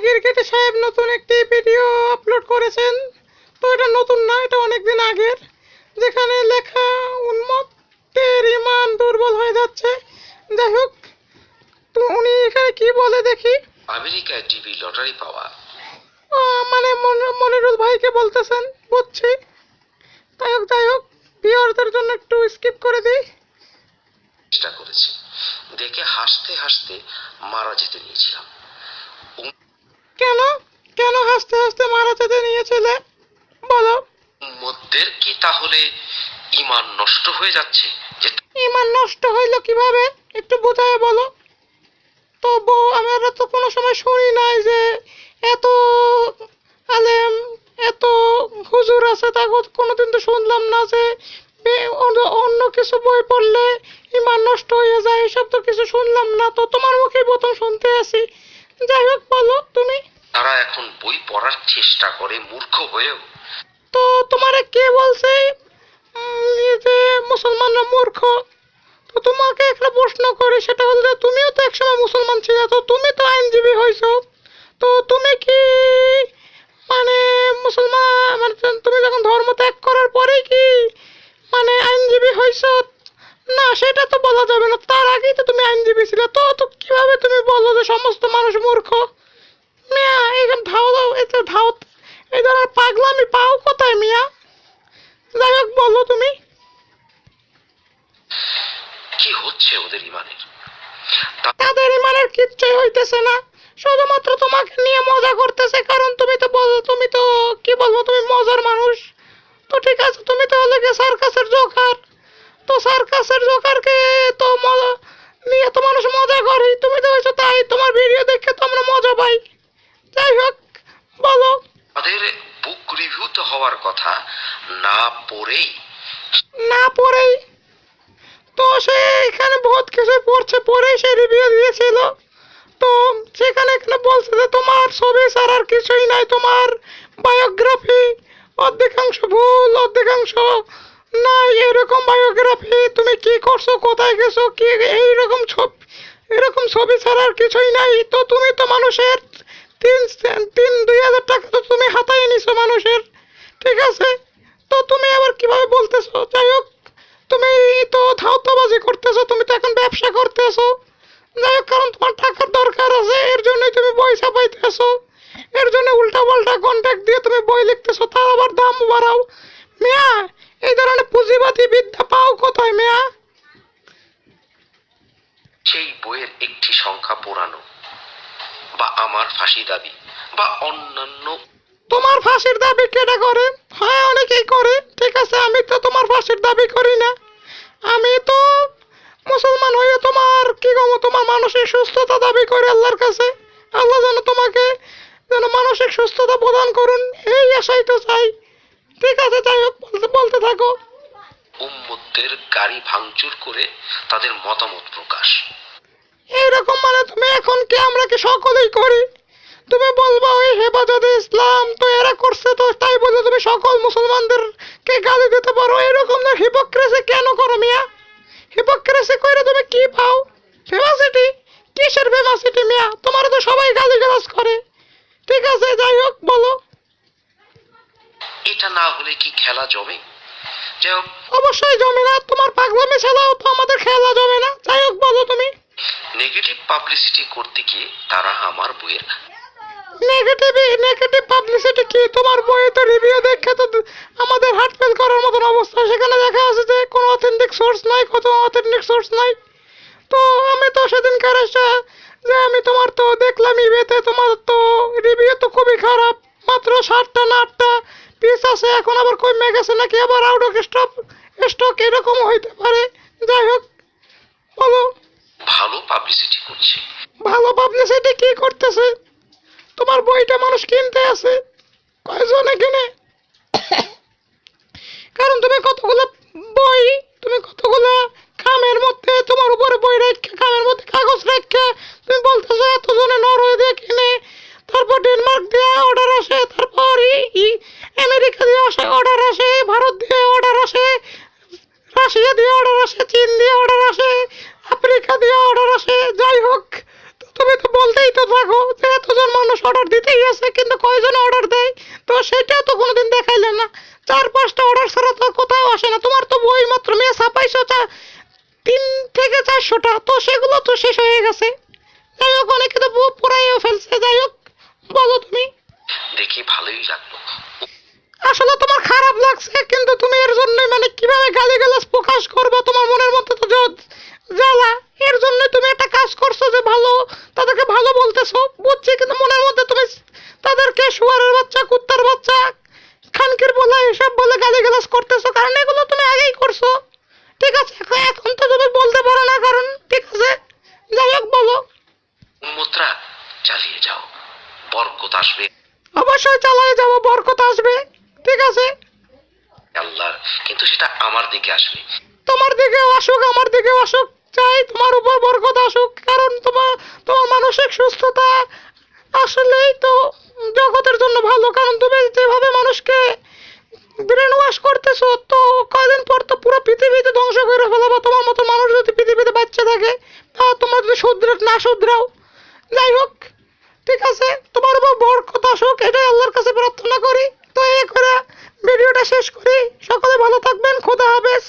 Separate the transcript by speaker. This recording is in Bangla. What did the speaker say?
Speaker 1: গিরগিটি সাহেব নতুন একটি ভিডিও আপলোড করেছেন। তো এটা নতুন না এটা অনেকদিন আগের। যেখানে লেখা উন্মত্তের ইমান দুর্বল হয়ে যাচ্ছে। যাই হোক তো উনি এখানে কি বলে দেখি?
Speaker 2: আমেরিকায় টিভি লটারি পাওয়া।
Speaker 1: মানে মন- মনিরুল ভাইকে বলতেছেন বুঝছি। যাই হোক যাই হোক ভিওরদের জন্য একটু স্কিপ করে দিই।
Speaker 2: চেষ্টা করেছি। দেখে হাসতে হাসতে মারা যেতে নিয়েছিলাম।
Speaker 1: কেন? কেন হাসতে হাসতে মারা যেতে নিয়েছিলে বলো।
Speaker 2: উম্মতদের কি তাহলে ইমান নষ্ট হয়ে যাচ্ছে? যে
Speaker 1: ইমান নষ্ট হইল কীভাবে? একটু বোঝায় বলো। তো বউ আমরা তো কোনো সময় শুনি নাই যে এত আলেম এত হুজুর আছে তা কোনোদিন তো শুনলাম না যে অন্য- অন্য কিছু বই পড়লে ইমান নষ্ট হয়ে যায় এসব তো কিছু শুনলাম না। তো তোমার মুখে প্রথম শুনতে আসি। যাই হোক বলো তুমি?
Speaker 2: তারা এখন বই পড়ার চেষ্টা করে, মূর্খ হয়েও।
Speaker 1: তো তোমারে কে বলছে যে মুসলমানরা মূর্খ? তো তোমাকে একটা প্রশ্ন করি, সেটা হলো যে তুমিও তো একসময় মুসলমান ছিলে, তো তুমি তো আইনজীবী হয়েছো তো তুমি কি মানে মুসলমান মানে তুমি যখন ধর্ম ত্যাগ করার পরেই কি মানে আইনজীবী হয়েছো না, সেটা তো বলা যাবে না, তার আগেই তো তুমি আইনজীবী ছিলে। তো তো কীভাবে তুমি বলো যে সমস্ত মানুষ মূর্খ? ধাও দাও এই ধরনের পাগলামি পাও কোথায় মিয়া? যাই হোক বলো তুমি।
Speaker 2: কি হচ্ছে ওদের ইমানের
Speaker 1: তাদের ইমানের কিচ্ছুই হইতেছে না। শুধুমাত্র তোমাকে নিয়ে মজা করতেছে কারণ তুমি তো বল তুমি তো কি বলব তুমি মজার মানুষ। তো ঠিক আছে তুমি তো হলে সার্কাসের জোকার। তো সার্কাসের জোকারকে তো মজা নিয়ে তো মানুষ মজা করে তুমি তো হয়েছো তাই তোমার ভিডিও দেখে তো আমরা মজা পাই যাই হোক বলো
Speaker 2: তাদের বুক রিভিউ তো হওয়ার কথা না পড়েই
Speaker 1: না পড়েই তো সে এখানে বহুত কিছু পড়ছে পড়ে সে রিভিউ দিয়েছিল। তো সেখানে এখানে বলছে যে, তোমার ছবি ছাড়া আর কিছুই নাই, তোমার বায়োগ্রাফি অর্ধেকাংশ ভুল, অর্ধেকাংশ নাই, এরকম বায়োগ্রাফি তুমি কি করছ, কোথায় গেছো, কি এইরকম ছবি, এরকম ছবি ছাড়া আর কিছুই নাই, তো তুমি তো মানুষের তিন তিন, দুই হাজার টাকা তো তুমি হাতায় নিছো মানুষের। ঠিক আছে? তো তুমি আবার কীভাবে বলতেছো? যাই হোক, তুমি তো ধাওতাবাজি করতেছো, তুমি তো এখন ব্যবসা করতেছো। যাই হোক, কারণ তোমার টাকার দরকার আছে, এর জন্যই তুমি বই ছাপাইতেছো। এর জন্য উল্টা পাল্টা কন্ট্যাক্ট দিয়ে তুমি বই লিখতেছো, তার আবার দাম বাড়াও। মেয়া, এই ধরনের পুঁজিবাদী বিদ্যা পাও কোথায়, মেয়া?
Speaker 2: সেই বইয়ের একটি সংখ্যা পোড়ানো বা আমার ফাঁসি দাবি, বা অন্যান্য
Speaker 1: তোমার ফাঁসির দাবি কেটা করে? হ্যাঁ অনেকেই করে। ঠিক আছে আমি তো তোমার ফাঁসির দাবি করি না। আমি তো মুসলমান হয়ে তোমার কি গো তোমার মানসিক সুস্থতা দাবি করি আল্লাহর কাছে। আল্লাহ যেন তোমাকে যেন মানসিক সুস্থতা প্রদান করুন এই আশাই তো চাই। ঠিক আছে যাই হোক বলতে বলতে থাকো।
Speaker 2: উম্মতদের গাড়ি ভাঙচুর করে তাদের মতামত প্রকাশ।
Speaker 1: এইরকম মানে তুমি এখন কি আমরা কি সকলেই করি? তুমি বলবা ওই হেফাজতে ইসলাম তো এরা করছে তো তাই বলে তুমি সকল মুসলমানদেরকে গালি দিতে পারো। এরকম না হিপোক্রেসি কেন করো মিয়া? হিপোক্রেসি করে তুমি কি পাও? ফেমাসিটি কিসের ফেমাসিটি মিয়া? তোমার তো সবাই গালি গালাজ করে। ঠিক আছে যাই হোক বলো।
Speaker 2: এটা না হলে কি খেলা জমে? যাই হোক।
Speaker 1: অবশ্যই জমে না তোমার পাগলামি ছাড়াও তো আমাদের খেলা জমে না। যাই হোক বলো তুমি।
Speaker 2: নেগেটিভ পাবলিসিটি করতে গিয়ে তারা আমার বইয়ের
Speaker 1: নেগেটিভ নেগেটিভ পাবলিসিটি কি? তোমার বইয়ে তো রিভিউ দেখে তো আমাদের হার্ট ফেল করার মতন অবস্থা। সেখানে দেখা আছে যে কোনো অথেন্টিক সোর্স নাই কত অথেন্টিক সোর্স নাই। তো আমি তো সেদিনকার এসে যে আমি তোমার তো দেখলাম ইবেতে তোমার তো রিভিউ তো খুবই খারাপ। মাত্র ষাটটা না আটটা পিস আছে এখন আবার কমে গেছে নাকি আবার আউট অফ স্টক স্টক এরকমও হইতে পারে? যাই হোক বলো।
Speaker 2: ভালো পাবলিসিটি করছে।
Speaker 1: ভালো পাবলিসিটি কি করতেছে? তোমার বইটা মানুষ কিনতে আছে কয়জনে কিনে কারণ তুমি কতগুলো বই তুমি কতগুলো খামের মধ্যে তোমার উপরে বই রেখে খামের মধ্যে কাগজ রেখে তুমি বলতেছো এতজনে নরওয়ে দিয়ে কিনে তারপর ডেনমার্ক দিয়ে অর্ডার আসে তারপর ই- ই- আমেরিকা দিয়ে আসে অর্ডার আসে ভারত দিয়ে অর্ডার আসে রাশিয়া দিয়ে অর্ডার আসে চীন দিয়ে অর্ডার আসে আফ্রিকা দিয়ে অর্ডার আসে যাই হোক তো তুমি তো বলতেই তো থাকো যে এতজন মানুষ মানুষ অর্ডার দিতেই আছে, কিন্তু কয়জন অর্ডার দেয়? তো সেটা তো কোনোদিন দেখাইলে না। চার, পাঁচটা অর্ডার ছাড়া তো কোথাও আসে না। তোমার তো বই মাত্র মেয়ে ছাপাইছো চা, তিন থেকে চারশোটা। তো সেগুলো তো শেষ হয়ে গেছে। যাই হোক, অনেকে তো পড়াইও ফেলছে। যাই হোক বলো তুমি
Speaker 2: দেখি ভালোই লাগল
Speaker 1: আসলে তোমার খারাপ লাগছে কিন্তু তুমি এর জন্য মানে কীভাবে গালিগালাজ প্রকাশ করবে তোমার মনের মধ্যে তো জ- জ্বালা এর জন্য তুমি একটা কাজ করছ যে ভালো তাদেরকে ভালো বলতেছো বুঝছি কিন্তু মনের মধ্যে তুমি তাদেরকে শুয়ারের বাচ্চা কুত্তার বাচ্চা খানকির বলা এসব বলে গালিগালাজ করতেছো কারণ এগুলো তুমি আগেই করছ ঠিক আছে এখন- এখন তো তুমি বলতে পারো না কারণ ঠিক আছে যাই হোক বলো
Speaker 2: মুদ্রা চালিয়ে যাও বরকত আসবে
Speaker 1: অবশ্যই চালাই যাব বরকত আসবে ঠিক আছে?
Speaker 2: আল্লাহর কিন্তু সেটা আমার দিকে আসবে
Speaker 1: তোমার দিকেও আসুক আমার দিকেও আসুক চাই তোমার উপর বরকত আসুক কারণ তোমার তোমার মানসিক সুস্থতা আসলেই তো জগতের জন্য ভালো কারণ তুমি যেভাবে মানুষকে ব্রেন ওয়াশ করতেছো তো কয়দিন পর তো পুরো পৃথিবীতে ধ্বংস করে ফেলাবো। তোমার মতো মানুষ যদি পৃথিবীতে বাচ্চা থাকে তা তোমার যদি শুধরে না শুধরাও। যাই হোক ঠিক আছে তোমার উপর বরকত আসুক এটাই আল্লাহর কাছে প্রার্থনা করি। তো করে ভিডিওটা শেষ করি। সকলে ভালো থাকবেন খোদা হাফেজ।